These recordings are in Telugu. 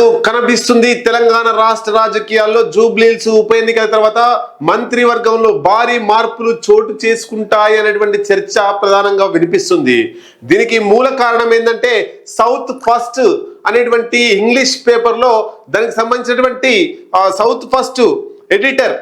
మనకు కనిపిస్తుంది తెలంగాణ రాష్ట్ర రాజకీయాల్లో జూబ్లీల్స్ ఉప ఎన్నికల తర్వాత మంత్రివర్గంలో భారీ మార్పులు చోటు చేసుకుంటాయి అనేటువంటి చర్చ ప్రధానంగా వినిపిస్తుంది. దీనికి మూల కారణం ఏంటంటే సౌత్ ఫస్ట్ అనేటువంటి ఇంగ్లీష్ పేపర్లో దానికి సంబంధించినటువంటి సౌత్ ఫస్ట్ ఎడిటర్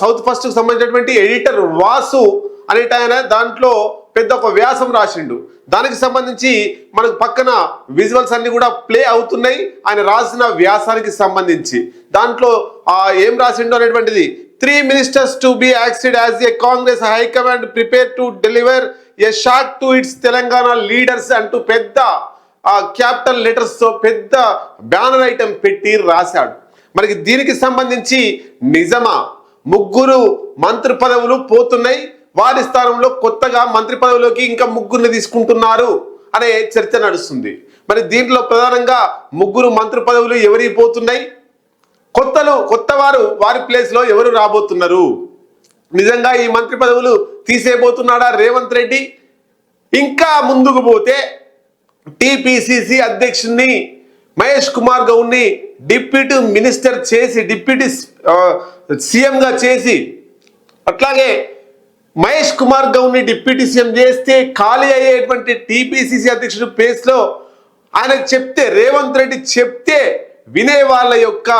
సౌత్ ఫస్ట్కు సంబంధించినటువంటి ఎడిటర్ వాసు అనేట ఆయన దాంట్లో పెద్ద ఒక వ్యాసం రాసిండు. దానికి సంబంధించి మనకు పక్కన విజువల్స్ అన్ని కూడా ప్లే అవుతున్నాయి. ఆయన రాసిన వ్యాసానికి సంబంధించి. దాంట్లో ఏం రాసిండో అనేటువంటిది? Three ministers to be axed as a Congress high command prepare to deliver a shock to its Telangana leaders అంటూ పెద్ద క్యాపిటల్ లెటర్స్తో పెద్ద బ్యానర్ ఐటమ్ పెట్టి రాశాడు. మనకి దీనికి సంబంధించి నిజమా? ముగ్గురు మంత్రి పదవులు పోతున్నాయి. వారి స్థానంలో కొత్తగా మంత్రి పదవిలోకి ఇంకా ముగ్గురిని తీసుకుంటున్నారు అనే చర్చ నడుస్తుంది. మరి దీంట్లో ప్రధానంగా ముగ్గురు మంత్రి పదవులు ఎవరి పోతున్నాయి? కొత్తలు కొత్త వారు వారి ప్లేస్లో ఎవరు రాబోతున్నారు? నిజంగా ఈ మంత్రి పదవులు తీసేయబోతున్నాడా రేవంత్ రెడ్డి? ఇంకా ముందుకు పోతే టిపిసిసి అధ్యక్షుడిని మహేష్ కుమార్ గౌడ్ని డిప్యూటీ మినిస్టర్ చేసి డిప్యూటీ సీఎంగా చేసి అట్లాగే మహేష్ కుమార్ గౌడ్ని డిప్యూటీ సీఎం చేస్తే ఖాళీ అయ్యేటువంటి టిపిసిసి అధ్యక్షుడు ప్లేస్లో చెప్తే రేవంత్ రెడ్డి చెప్తే వినే వాళ్ళ యొక్క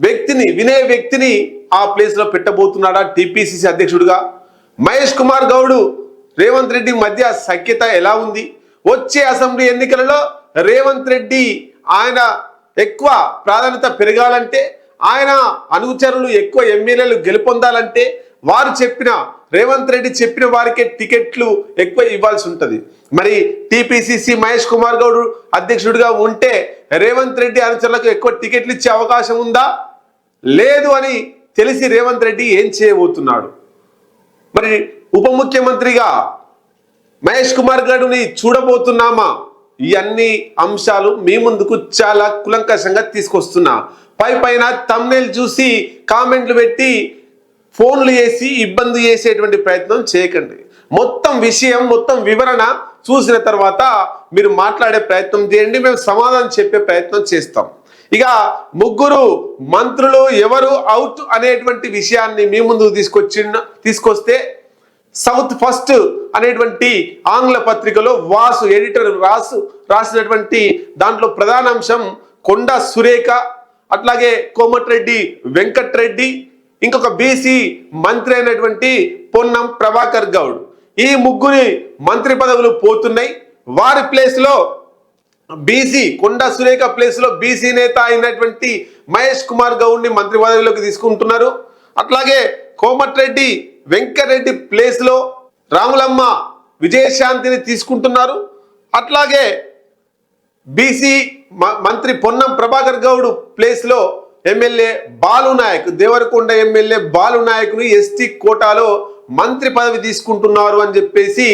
వ్యక్తిని వినే వ్యక్తిని ఆ ప్లేస్లో పెట్టబోతున్నాడా టిపిసిసి అధ్యక్షుడిగా? మహేష్ కుమార్ గౌడ్ రేవంత్ రెడ్డి మధ్య సఖ్యత ఎలా ఉంది? వచ్చే అసెంబ్లీ ఎన్నికలలో రేవంత్ రెడ్డి ఆయన ఎక్కువ ప్రాధాన్యత పెరగాలంటే ఆయన అనుచరులు ఎక్కువ ఎమ్మెల్యేలు గెలుపొందాలంటే వారు చెప్పిన రేవంత్ రెడ్డి చెప్పిన వారికే టికెట్లు ఎక్కువ ఇవ్వాల్సి ఉంటుంది. మరి టిపిసిసి మహేష్ కుమార్ గౌడ్ అధ్యక్షుడిగా ఉంటే రేవంత్ రెడ్డి అనుచరులకు ఎక్కువ టికెట్లు ఇచ్చే అవకాశం ఉందా? లేదు అని తెలిసి రేవంత్ రెడ్డి ఏం చేయబోతున్నాడు? మరి ఉప ముఖ్యమంత్రిగా మహేష్ కుమార్ గౌడ్ని చూడబోతున్నామా? ఈ అన్ని అంశాలు మీ ముందుకు చాలా కులంకషంగా తీసుకొస్తున్నా. పై పైన తమ్నేల్ చూసి కామెంట్లు పెట్టి ఫోన్లు చేసి ఇబ్బంది చేసేటువంటి ప్రయత్నం చేయకండి. మొత్తం విషయం మొత్తం వివరణ చూసిన తర్వాత మీరు మాట్లాడే ప్రయత్నం చేయండి మేము సమాధానం చెప్పే ప్రయత్నం చేస్తాం. ఇక ముగ్గురు మంత్రులు ఎవరు అవుట్ అనేటువంటి విషయాన్ని మీ ముందు తీసుకొచ్చిన తీసుకొస్తే సౌత్ ఫస్ట్ అనేటువంటి ఆంగ్ల పత్రికలో వాసు ఎడిటర్ రాసు రాసినటువంటి దాంట్లో ప్రధాన అంశం కొండ సురేఖ అట్లాగే కోమటిరెడ్డి వెంకట్రెడ్డి ఇంకొక బీసీ మంత్రి అయినటువంటి పొన్నం ప్రభాకర్ గౌడ్. ఈ ముగ్గురి మంత్రి పదవులు పోతున్నాయి. వారి ప్లేస్లో బీసీ కొండ సురేఖ ప్లేస్లో బీసీ నేత అయినటువంటి మహేష్ కుమార్ గౌడ్ని మంత్రి పదవిలోకి తీసుకుంటున్నారు. అట్లాగే కోమటిరెడ్డి వెంకరెడ్డి ప్లేస్లో రాములమ్మ విజయశాంతిని తీసుకుంటున్నారు. అట్లాగే బీసీ మ- మంత్రి పొన్నం ప్రభాకర్ గౌడ్ ప్లేస్లో ఎమ్మెల్యే బాలు నాయక్ దేవరకొండ ఎమ్మెల్యే బాలు నాయక్ను ఎస్టీ కోటాలో మంత్రి పదవి తీసుకుంటున్నారు అని చెప్పేసి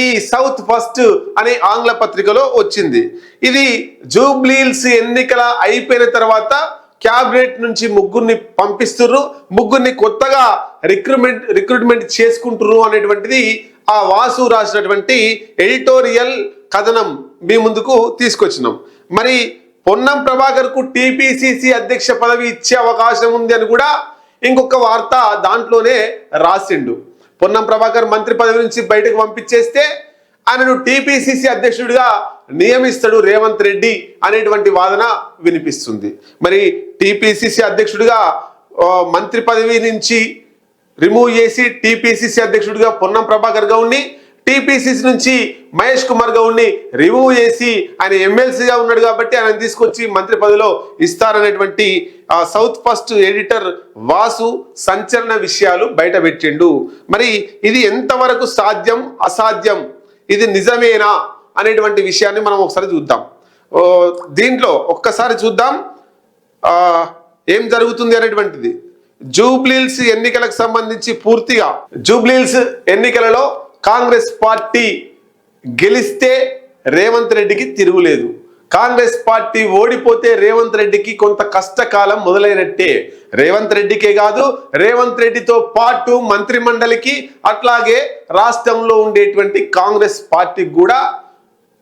ఈ సౌత్ ఫస్ట్ అనే ఆంగ్ల పత్రికలో వచ్చింది. ఇది జూబ్లీల్స్ ఎన్నికల అయిపోయిన తర్వాత క్యాబినెట్ నుంచి ముగ్గురిని పంపిస్తుర్రు. ముగ్గురిని కొత్తగా రిక్రూట్మెంట్ రిక్రూట్మెంట్ చేసుకుంటుర్రు అనేటువంటిది ఆ వాసు రాసినటువంటి ఎడిటోరియల్ కథనం మీ ముందుకు తీసుకొచ్చినాం. మరి పొన్నం ప్రభాకర్కు టిపిసిసి అధ్యక్ష పదవి ఇచ్చే అవకాశం ఉంది అని కూడా ఇంకొక వార్త దాంట్లోనే రాసిండు. పొన్నం ప్రభాకర్ మంత్రి పదవి నుంచి బయటకు పంపించేస్తే ఆయనను టిపిసిసి అధ్యక్షుడిగా నియమిస్తాడు రేవంత్ రెడ్డి అనేటువంటి వాదన వినిపిస్తుంది. మరి టిపిసిసి అధ్యక్షుడిగా మంత్రి పదవి నుంచి రిమూవ్ చేసి టిపిసిసి అధ్యక్షుడిగా పొన్నం ప్రభాకర్ గౌడ్ని టీపీసీసీ నుంచి మహేష్ కుమార్ గౌడ్ని రిమూవ్ చేసి ఆయన ఎమ్మెల్సీగా ఉన్నాడు కాబట్టి ఆయన తీసుకొచ్చి మంత్రి పదవిలో ఇస్తారనేటువంటి సౌత్ ఫస్ట్ ఎడిటర్ వాసు సంచలన విషయాలు బయట పెట్టిండు. మరి ఇది ఎంతవరకు సాధ్యం అసాధ్యం? ఇది నిజమేనా అనేటువంటి విషయాన్ని మనం ఒకసారి చూద్దాం. దీంట్లో ఒక్కసారి చూద్దాం. ఏం జరుగుతుంది అనేటువంటిది. జూబ్లీల్స్ ఎన్నికలకు సంబంధించి పూర్తిగా జూబ్లీల్స్ ఎన్నికలలో కాంగ్రెస్ పార్టీ గెలిస్తే రేవంత్ రెడ్డికి తిరుగులేదు. కాంగ్రెస్ పార్టీ ఓడిపోతే రేవంత్ రెడ్డికి కొంత కష్టకాలం మొదలైనట్టే. రేవంత్ రెడ్డికే కాదు రేవంత్ రెడ్డితో పాటు మంత్రి మండలికి అట్లాగే రాష్ట్రంలో ఉండేటువంటి కాంగ్రెస్ పార్టీకి కూడా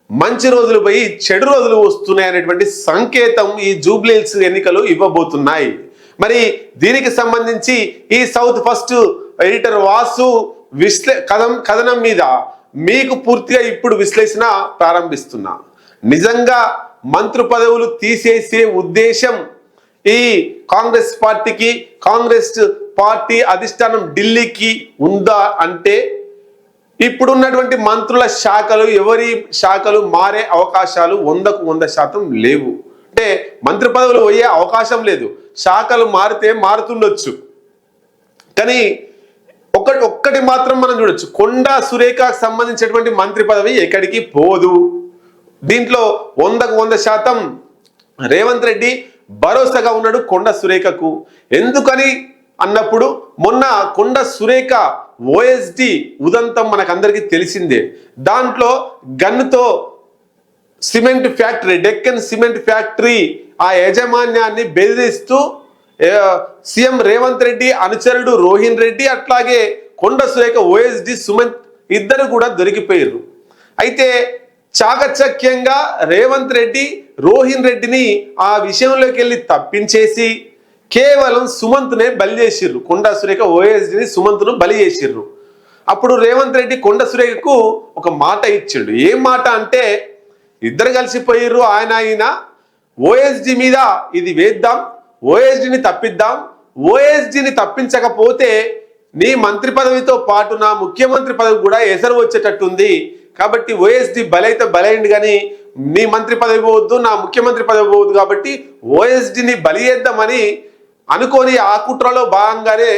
మంచి రోజులు పోయి చెడు రోజులు వస్తున్నాయి అనేటువంటి సంకేతం ఈ జూబ్లీల్స్ ఎన్నికలు ఇవ్వబోతున్నాయి. మరి దీనికి సంబంధించి ఈ సౌత్ ఫస్ట్ ఎడిటర్ వాసు విశ్లే కథం కథనం మీద మీకు పూర్తిగా ఇప్పుడు విశ్లేషణ ప్రారంభిస్తున్నా. నిజంగా మంత్రి పదవులు తీసేసే ఉద్దేశం ఈ కాంగ్రెస్ పార్టీకి కాంగ్రెస్ పార్టీ అధిష్టానం ఢిల్లీకి ఉందా అంటే ఇప్పుడున్నటువంటి మంత్రుల శాఖలు ఎవరి శాఖలు మారే అవకాశాలు వందకు వంద శాతం లేవు. అంటే మంత్రి పదవులు పోయే అవకాశం లేదు. శాఖలు మారితే మారుతుండొచ్చు. కానీ ఒక్కటి మాత్రం మనం చూడొచ్చు. కొండా సురేఖకు సంబంధించినటువంటి మంత్రి పదవి ఎక్కడికి పోదు. దీంట్లో వందకు వంద శాతం రేవంత్ రెడ్డి భరోసాగా ఉన్నాడు కొండ సురేఖకు. ఎందుకని అన్నప్పుడు మొన్న కొండ సురేఖ ఓఎస్డి ఉదంతం మనకందరికీ తెలిసిందే. దాంట్లో గన్నుతో cement factory Deccan cement factory ఆ యాజమాన్యాన్ని బెదిరిస్తూ సీఎం రేవంత్ రెడ్డి అనుచరుడు రోహిన్ రెడ్డి అట్లాగే కొండ సురేఖ ఓఎస్డి సుమంత్ ఇద్దరు కూడా దొరికిపోయారు అయితే చాకచక్యంగా రేవంత్ రెడ్డి రోహిన్ రెడ్డిని ఆ విషయంలోకి వెళ్ళి తప్పించేసి కేవలం సుమంత్నే బలి చేసిర్రు. కొండ సురేఖ ఓఎస్డిని సుమంత్ను బలి చేసిర్రు. అప్పుడు రేవంత్ రెడ్డి కొండ సురేఖకు ఒక మాట ఇచ్చిండు. ఏం మాట అంటే ఇద్దరు కలిసిపోయిర్రు ఆయన ఆయన ఓఎస్డి మీద ఇది వేద్దాం ఓఎస్డిని తప్పిద్దాం ఓఎస్డిని తప్పించకపోతే నీ మంత్రి పదవితో పాటు నా ముఖ్యమంత్రి పదవి కూడా ఎసరు వచ్చేటట్టుంది. కాబట్టి ఓఎస్డి బలైతే బలైంది కానీ నీ మంత్రి పదవి పోవద్దు నా ముఖ్యమంత్రి పదవి పోవద్దు కాబట్టి ఓఎస్డిని బలి చేద్దామని అనుకోని ఆ కుట్రలో భాగంగానే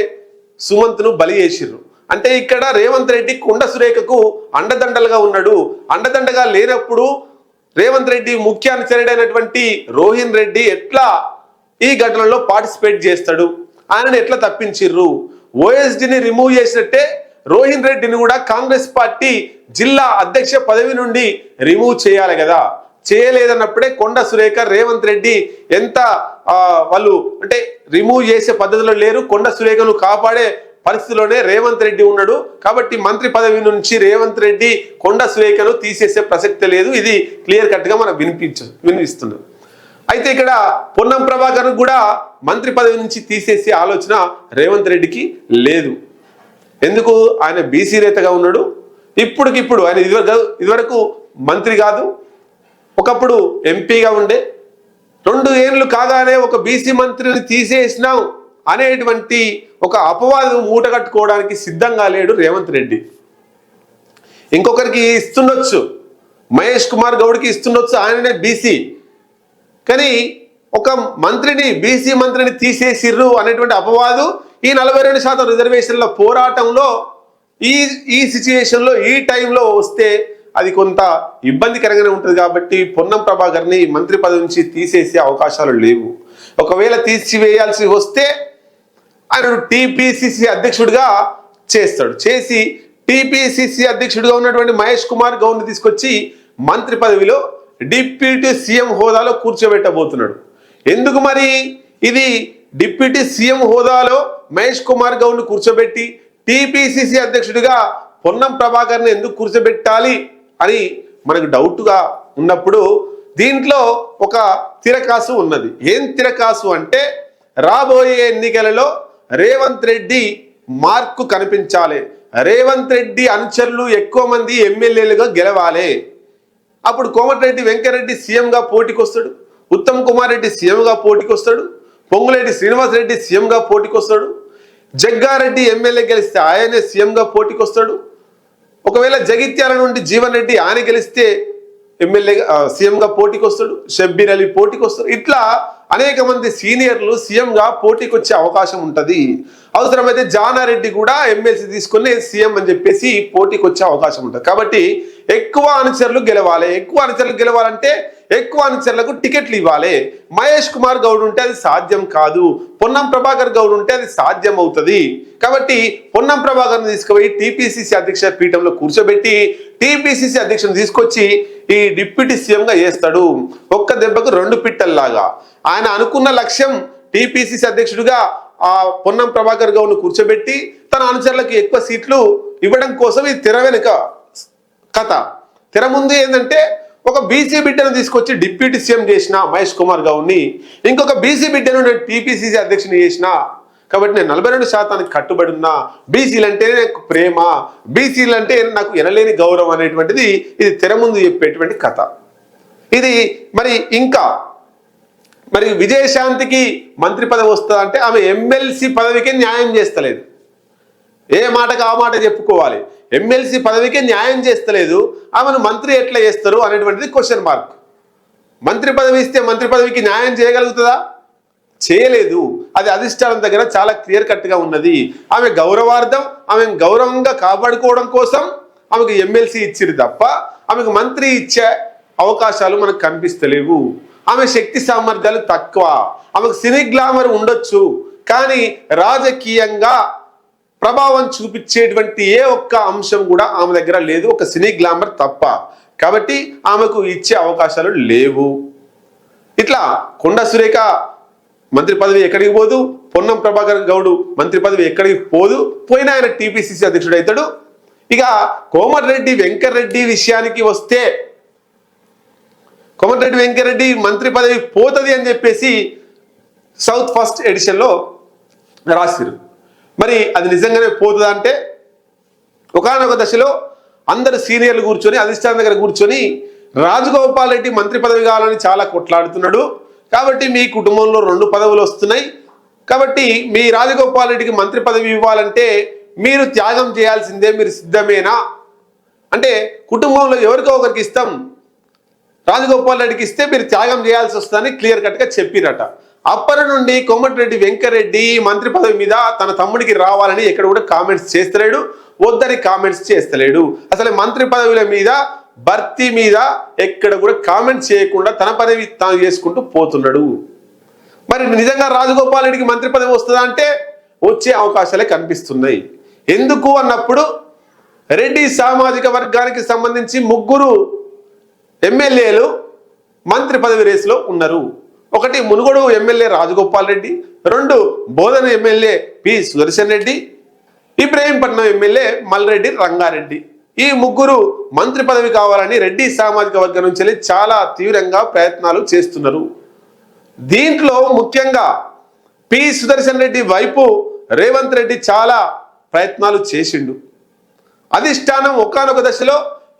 సుమంత్ను బలి చేసిర్రు. అంటే ఇక్కడ రేవంత్ రెడ్డి కుండ సురేఖకు అండదండలుగా ఉన్నాడు. అండదండగా లేనప్పుడు రేవంత్ రెడ్డి ముఖ్య అనుచరుడైనటువంటి రోహిన్ రెడ్డి ఎట్లా ఈ ఘటనలో పార్టిసిపేట్ చేస్తాడు? ఆయనను ఎట్లా తప్పించిర్రు? ఓఎస్డిని రిమూవ్ చేసినట్టే రోహిన్ రెడ్డిని కూడా కాంగ్రెస్ పార్టీ జిల్లా అధ్యక్ష పదవి నుండి రిమూవ్ చేయాలి కదా. చేయలేదన్నప్పుడే కొండ సురేఖర్ రేవంత్ రెడ్డి ఎంత వాళ్ళు అంటే రిమూవ్ చేసే పద్ధతిలో లేరు. కొండ సురేఖను కాపాడే పరిస్థితిలోనే రేవంత్ రెడ్డి ఉన్నాడు. కాబట్టి మంత్రి పదవి నుంచి రేవంత్ రెడ్డి కొండ సురేఖను తీసేసే ప్రసక్తి లేదు. ఇది క్లియర్ కట్గా మనం వినిపించ వినిపిస్తున్నాం అయితే ఇక్కడ పొన్నం ప్రభాకర్ కూడా మంత్రి పదవి నుంచి తీసేసే ఆలోచన రేవంత్ రెడ్డికి లేదు. ఎందుకు? ఆయన బీసీ నేతగా ఉన్నాడు. ఇప్పటికిప్పుడు ఆయన ఇదివరకు ఇదివరకు మంత్రి కాదు. ఒకప్పుడు ఎంపీగా ఉండే. రెండు ఏళ్ళు కాగానే ఒక బీసీ మంత్రిని తీసేసినాం అనేటువంటి ఒక అపవాదం మూట కట్టుకోవడానికి సిద్ధంగా లేడు రేవంత్ రెడ్డి. ఇంకొకరికి ఇస్తుండొచ్చు. మహేష్ కుమార్ గౌడ్కి ఇస్తుండొచ్చు ఆయననే బీసీ. కానీ ఒక మంత్రిని బీసీ మంత్రిని తీసేసిర్రు అనేటువంటి అపవాదు ఈ నలభై రెండు శాతం రిజర్వేషన్ల పోరాటంలో ఈ ఈ సిచ్యుయేషన్లో ఈ టైంలో వస్తే అది కొంత ఇబ్బందికరంగానే ఉంటుంది కాబట్టి పొన్నం ప్రభాకర్ని మంత్రి పదవి నుంచి తీసేసే అవకాశాలు లేవు. ఒకవేళ తీసివేయాల్సి వస్తే ఆయన టీపీసీసీ అధ్యక్షుడిగా చేస్తాడు. చేసి టీపీసీసీ అధ్యక్షుడిగా ఉన్నటువంటి మహేష్ కుమార్ గౌడ్ని తీసుకొచ్చి మంత్రి పదవిలో డిప్యూటీ సీఎం హోదాలో కూర్చోబెట్టబోతున్నాడు. ఎందుకు మరి? ఇది డిప్యూటీ సీఎం హోదాలో మహేష్ కుమార్ గౌడ్ని కూర్చోబెట్టి టీపీసీసీ అధ్యక్షుడిగా పొన్నం ప్రభాకర్ని ఎందుకు కూర్చోబెట్టాలి అని మనకు డౌట్గా ఉన్నప్పుడు దీంట్లో ఒక తిరకాసు ఉన్నది. ఏం తిరకాసు అంటే రాబోయే ఎన్నికలలో రేవంత్ రెడ్డి మార్కు కనిపించాలి. రేవంత్ రెడ్డి అనుచరులు ఎక్కువ మంది ఎమ్మెల్యేలుగా గెలవాలి. అప్పుడు కోమటిరెడ్డి వెంకరెడ్డి సీఎంగా పోటీకి వస్తాడు ఉత్తమ్ కుమార్ రెడ్డి సీఎంగా పోటీకి వస్తాడు పొంగులేటి శ్రీనివాస్ రెడ్డి సీఎంగా పోటీకి వస్తాడు జగ్గారెడ్డి ఎమ్మెల్యే గెలిస్తే ఆయనే సీఎంగా పోటీకి వస్తాడు. ఒకవేళ జగిత్యాల నుండి జీవన్ రెడ్డి ఆయన గెలిస్తే ఎమ్మెల్యే సీఎంగా పోటీకి వస్తాడు షబ్బీర్ అలీ పోటీకి వస్తాడు. ఇట్లా అనేక మంది సీనియర్లు సీఎంగా పోటీకి వచ్చే అవకాశం ఉంటుంది. అవసరమైతే జానారెడ్డి కూడా ఎమ్మెల్సీ తీసుకుని సీఎం అని చెప్పేసి పోటీకి వచ్చే అవకాశం ఉంటుంది. కాబట్టి ఎక్కువ అనుచరులు గెలవాలి. ఎక్కువ అనుచరులు గెలవాలంటే ఎక్కువ అనుచరులకు టికెట్లు ఇవ్వాలి. మహేష్ కుమార్ గౌడ్ ఉంటే అది సాధ్యం కాదు. పొన్నం ప్రభాకర్ గౌడ్ ఉంటే అది సాధ్యం అవుతుంది. కాబట్టి పొన్నం ప్రభాకర్ని తీసుకుపోయి టీపీసీసీ అధ్యక్ష పీఠంలో కూర్చోబెట్టి టీపీసీసీ అధ్యక్షుని తీసుకొచ్చి ఈ డిప్యూటీ సీఎంగా చేస్తాడు. ఒక్క దెబ్బకు రెండు పిట్టల్లాగా. ఆయన అనుకున్న లక్ష్యం టీపీసీసీ అధ్యక్షుడిగా ఆ పొన్నం ప్రభాకర్ గౌడ్ను కూర్చోబెట్టి తన అనుచరులకు ఎక్కువ సీట్లు ఇవ్వడం కోసం ఇది తెర వెనుక కథ. తెర ముందు ఏంటంటే ఒక బీసీ బిడ్డను తీసుకొచ్చి డిప్యూటీ సీఎం చేసిన మహేష్ కుమార్ గౌడ్ని ఇంకొక బీసీ బిడ్డను నేను టీపీసీసీ అధ్యక్షుని చేసిన. కాబట్టి నేను నలభై రెండు శాతానికి కట్టుబడి ఉన్నా. బీసీలు అంటే నాకు ప్రేమ బీసీలు అంటే నాకు ఎనలేని గౌరవం అనేటువంటిది ఇది తెర ముందు చెప్పేటువంటి కథ. ఇది మరి ఇంకా మరి విజయశాంతికి మంత్రి పదవి వస్తుందంటే ఆమె ఎమ్మెల్సీ పదవికి న్యాయం చేస్తలేదు. ఏ మాటకు ఆ మాట చెప్పుకోవాలి? ఎమ్మెల్సీ పదవికి న్యాయం చేస్తలేదు. ఆమెను మంత్రి ఎట్లా చేస్తారు అనేటువంటిది క్వశ్చన్ మార్క్ మంత్రి పదవి ఇస్తే మంత్రి పదవికి న్యాయం చేయగలుగుతుందా? చేయలేదు. అది అధిష్టానం దగ్గర చాలా క్లియర్ కట్గా ఉన్నది. ఆమె గౌరవార్థం ఆమె గౌరవంగా కాపాడుకోవడం కోసం ఆమెకు ఎమ్మెల్సీ ఇచ్చిరు తప్ప ఆమెకు మంత్రి ఇచ్చే అవకాశాలు మనకు కనిపిస్తలేవు. ఆమె శక్తి సామర్థ్యాలు తక్కువ. ఆమెకు సినీ గ్లామర్ ఉండొచ్చు. కానీ రాజకీయంగా ప్రభావం చూపించేటువంటి ఏ ఒక్క అంశం కూడా ఆమె దగ్గర లేదు. ఒక సినీ గ్లామర్ తప్ప. కాబట్టి ఆమెకు ఇచ్చే అవకాశాలు లేవు. ఇట్లా కొండ సురేఖ మంత్రి పదవి ఎక్కడికి పోదు? పొన్నం ప్రభాకర్ గౌడు మంత్రి పదవి ఎక్కడికి పోదు? పోయినా ఆయన టీపీసీసీ అధ్యక్షుడు అవుతాడు ఇక కోమటిరెడ్డి వెంకటరెడ్డి విషయానికి వస్తే కోమటిరెడ్డి వెంకటరెడ్డి మంత్రి పదవి పోతుంది అని చెప్పేసి సౌత్ ఫస్ట్ ఎడిషన్లో రాసిరు. మరి అది నిజంగానే పోతుందా అంటే ఒకనొక దశలో అందరు సీనియర్లు కూర్చొని అధిష్టానం దగ్గర కూర్చొని రాజగోపాల్ రెడ్డి మంత్రి పదవి కావాలని చాలా కొట్లాడుతున్నాడు. కాబట్టి మీ కుటుంబంలో రెండు పదవులు వస్తున్నాయి. కాబట్టి మీ రాజగోపాల్ రెడ్డికి మంత్రి పదవి ఇవ్వాలంటే మీరు త్యాగం చేయాల్సిందే మీరు సిద్ధమేనా? అంటే కుటుంబంలో ఎవరికో ఒకరికి ఇస్తాం రాజగోపాల్ రెడ్డికి ఇస్తే మీరు త్యాగం చేయాల్సి వస్తుందని క్లియర్ కట్గా చెప్పిరట. అప్పటి నుండి కోమటిరెడ్డి వెంకరెడ్డి మంత్రి పదవి మీద తన తమ్ముడికి రావాలని ఎక్కడ కూడా కామెంట్స్ చేస్తలేడు వద్దని కామెంట్స్ చేస్తలేడు. అసలు మంత్రి పదవుల మీద భర్తీ మీద ఎక్కడ కూడా కామెంట్స్ చేయకుండా తన పదవి తాను చేసుకుంటూ పోతున్నాడు. మరి నిజంగా రాజగోపాల్ రెడ్డికి మంత్రి పదవి వస్తుందా అంటే వచ్చే అవకాశాలే కనిపిస్తున్నాయి. ఎందుకు అన్నప్పుడు రెడ్డి సామాజిక వర్గానికి సంబంధించి ముగ్గురు ఎమ్మెల్యేలు మంత్రి పదవి రేసులో ఉన్నారు. ఒకటి మునుగోడు ఎమ్మెల్యే రాజగోపాల్ రెడ్డి రెండు Bodhan MLA P Sudarshan Reddy Ibrahimpatnam MLA Malreddy Rangareddy. ఈ ముగ్గురు మంత్రి పదవి కావాలని రెడ్డి సామాజిక వర్గం నుంచి చాలా తీవ్రంగా ప్రయత్నాలు చేస్తున్నారు. దీంట్లో ముఖ్యంగా పి సుదర్శన్ రెడ్డి వైపు రేవంత్ రెడ్డి చాలా ప్రయత్నాలు చేసిండు. అధిష్టానం ఒకానొక దశలో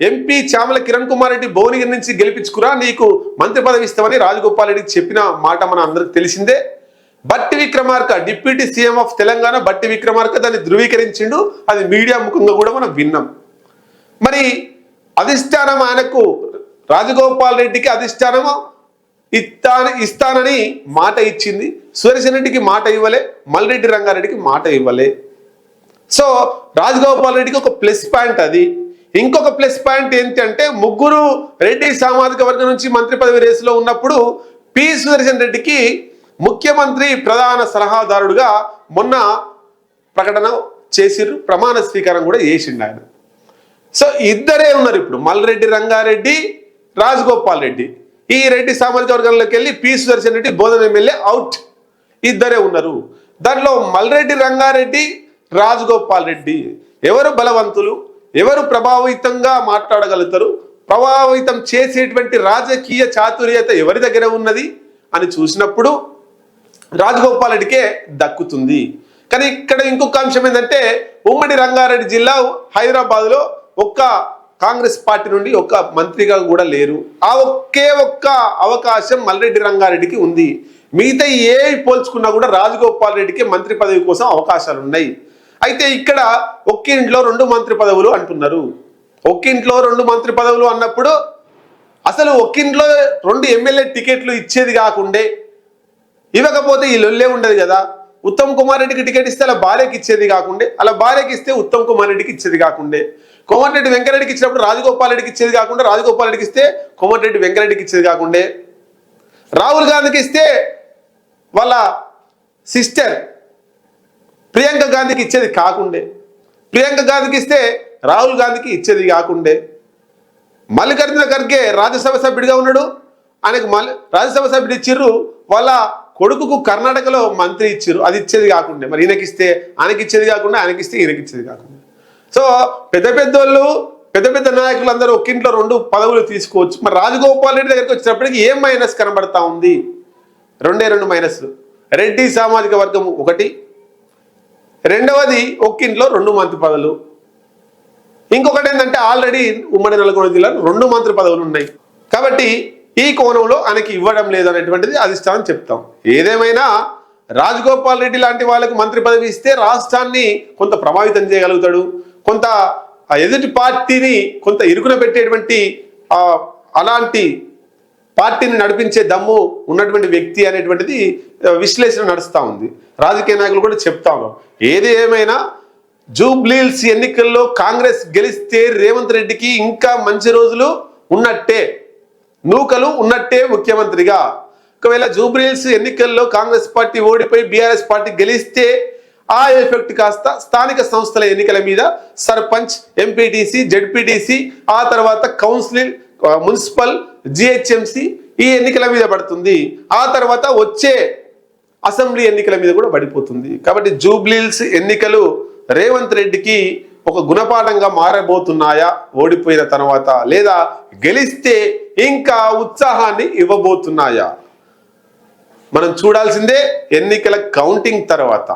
ఎంపీ చామల కిరణ్ కుమార్ రెడ్డి భువనగిరి నుంచి గెలిపించుకురా నీకు మంత్రి పదవి ఇస్తామని రాజగోపాల్ రెడ్డికి చెప్పిన మాట మన అందరికి తెలిసిందే. Bhatti Vikramarka deputy CM of Telangana Bhatti Vikramarka దాన్ని ధృవీకరించిండు అది మీడియా ముఖంగా కూడా మనం విన్నాం. మరి అధిష్టానం ఆయనకు రాజగోపాల్ రెడ్డికి అధిష్టానము ఇస్తా ఇస్తానని మాట ఇచ్చింది. సురేషన్ రెడ్డికి మాట ఇవ్వలే మల్రెడ్డి రంగారెడ్డికి మాట ఇవ్వలే. సో రాజగోపాల్ రెడ్డికి ఒక ప్లస్ పాయింట్ అది. ఇంకొక ప్లస్ పాయింట్ ఏంటంటే ముగ్గురు రెడ్డి సామాజిక వర్గం నుంచి మంత్రి పదవి రేసులో ఉన్నప్పుడు పి సుదర్శన్ రెడ్డికి ముఖ్యమంత్రి ప్రధాన సలహాదారుడుగా మొన్న ప్రకటన చేసిర్రు ప్రమాణ స్వీకారం కూడా చేసిండు ఆయన. సో ఇద్దరే ఉన్నారు ఇప్పుడు మల్రెడ్డి రంగారెడ్డి రాజగోపాల్ రెడ్డి. ఈ రెడ్డి సామాజిక వర్గంలోకి వెళ్ళి పి సుదర్శన్ రెడ్డి బోధన ఎమ్మెల్యే అవుట్. ఇద్దరే ఉన్నారు. దానిలో మల్రెడ్డి రంగారెడ్డి రాజగోపాల్ రెడ్డి ఎవరు బలవంతులు? ఎవరు ప్రభావితంగా మాట్లాడగలుగుతారు? ప్రభావితం చేసేటువంటి రాజకీయ చాతుర్యత ఎవరి దగ్గర ఉన్నది? అని చూసినప్పుడు రాజగోపాల్ రెడ్డికే దక్కుతుంది. కానీ ఇక్కడ ఇంకొక అంశం ఏంటంటే ఉమ్మడి రంగారెడ్డి జిల్లా హైదరాబాద్లో ఒక్క కాంగ్రెస్ పార్టీ నుండి ఒక్క మంత్రిగా కూడా లేరు. ఆ ఒకే ఒక్క అవకాశం మల్రెడ్డి రంగారెడ్డికి ఉంది. మిగతా ఏ పోల్చుకున్నా కూడా రాజగోపాల్ రెడ్డికి మంత్రి పదవి కోసం అవకాశాలు ఉన్నాయి అయితే ఇక్కడ ఒక్కింట్లో రెండు మంత్రి పదవులు అంటున్నారు. ఒక్కింట్లో రెండు మంత్రి పదవులు అన్నప్పుడు అసలు ఒక్కింట్లో రెండు ఎమ్మెల్యే టికెట్లు ఇచ్చేది కాకుండే ఇవ్వకపోతే ఈ లొల్లే ఉండదు కదా. ఉత్తమ్ కుమార్ రెడ్డికి టికెట్ ఇస్తే అలా భార్యకి ఇచ్చేది కాకుండే అలా భార్యకి ఇస్తే ఉత్తమ్ కుమార్ రెడ్డికి ఇచ్చేది కాకుండే. కోమటిరెడ్డి వెంకరెడ్డికి ఇచ్చినప్పుడు రాజగోపాల్ రెడ్డికి ఇచ్చేది కాకుండా రాజగోపాల్ రెడ్డికి ఇస్తే కోమటిరెడ్డి వెంకరెడ్డికి ఇచ్చేది కాకుండే. రాహుల్ గాంధీకి ఇస్తే వాళ్ళ సిస్టర్ ప్రియాంక గాంధీకి ఇచ్చేది కాకుండే. ప్రియాంక గాంధీకి ఇస్తే రాహుల్ గాంధీకి ఇచ్చేది కాకుండే. మల్లికార్జున ఖర్గే రాజ్యసభ సభ్యుడిగా ఉన్నాడు. ఆయనకు మళ్ళీ రాజ్యసభ సభ్యుడు ఇచ్చిర్రు. వాళ్ళ కొడుకుకు కర్ణాటకలో మంత్రి ఇచ్చిర్రు. అది ఇచ్చేది కాకుండా. మరి ఈయనకి ఇస్తే ఆయనకి ఇచ్చేది కాకుండా ఆయనకి ఇస్తే ఈయనకి ఇచ్చేది కాకుండా. సో పెద్ద పెద్దోళ్ళు పెద్ద పెద్ద నాయకులు అందరూ ఒక్కింట్లో రెండు పదవులు తీసుకోవచ్చు. మరి రాజగోపాల్ రెడ్డి దగ్గరికి వచ్చినప్పటికీ ఏం మైనస్ కనబడతా ఉంది? రెండే రెండు మైనస్లు. రెడ్డి సామాజిక వర్గం ఒకటి రెండవది ఒక్కింట్లో రెండు మంత్రి పదవులు. ఇంకొకటి ఏంటంటే ఆల్రెడీ ఉమ్మడి నల్గొండ జిల్లాలో రెండు మంత్రి పదవులు ఉన్నాయి. కాబట్టి ఈ కోణంలో ఆయనకి ఇవ్వడం లేదు అనేటువంటిది అధిష్టానం చెప్తాం. ఏదేమైనా రాజగోపాల్ రెడ్డి లాంటి వాళ్ళకు మంత్రి పదవి ఇస్తే రాష్ట్రాన్ని కొంత ప్రభావితం చేయగలుగుతాడు. కొంత ఆ ఎదుటి పార్టీని కొంత ఇరుకున పెట్టేటువంటి అలాంటి పార్టీని నడిపించే దమ్ము ఉన్నటువంటి వ్యక్తి అనేటువంటిది విశ్లేషణ నడుస్తూ ఉంది. రాజకీయ నాయకులు కూడా చెప్తా ఏది ఏమైనా జూబ్లీల్స్ ఎన్నికల్లో కాంగ్రెస్ గెలిస్తే రేవంత్ రెడ్డికి ఇంకా మంచి రోజులు ఉన్నట్టే నూకలు ఉన్నట్టే ముఖ్యమంత్రిగా. ఒకవేళ జూబ్లీల్స్ ఎన్నికల్లో కాంగ్రెస్ పార్టీ ఓడిపోయి బీఆర్ఎస్ పార్టీ గెలిస్తే ఆ ఎఫెక్ట్ కాస్త స్థానిక సంస్థల ఎన్నికల మీద సర్పంచ్ ఎంపీటీసీ జెడ్పీటీసీ ఆ తర్వాత కౌన్సిల్ మున్సిపల్ జిహెచ్ఎంసి ఈ ఎన్నికల మీద పడుతుంది. ఆ తర్వాత వచ్చే అసెంబ్లీ ఎన్నికల మీద కూడా పడిపోతుంది. కాబట్టి జూబ్లీల్స్ ఎన్నికలు రేవంత్ రెడ్డికి ఒక గుణపాఠంగా మారబోతున్నాయా ఓడిపోయిన తర్వాత లేదా గెలిస్తే ఇంకా ఉత్సాహాన్ని ఇవ్వబోతున్నాయా? మనం చూడాల్సిందే ఎన్నికల కౌంటింగ్ తర్వాత.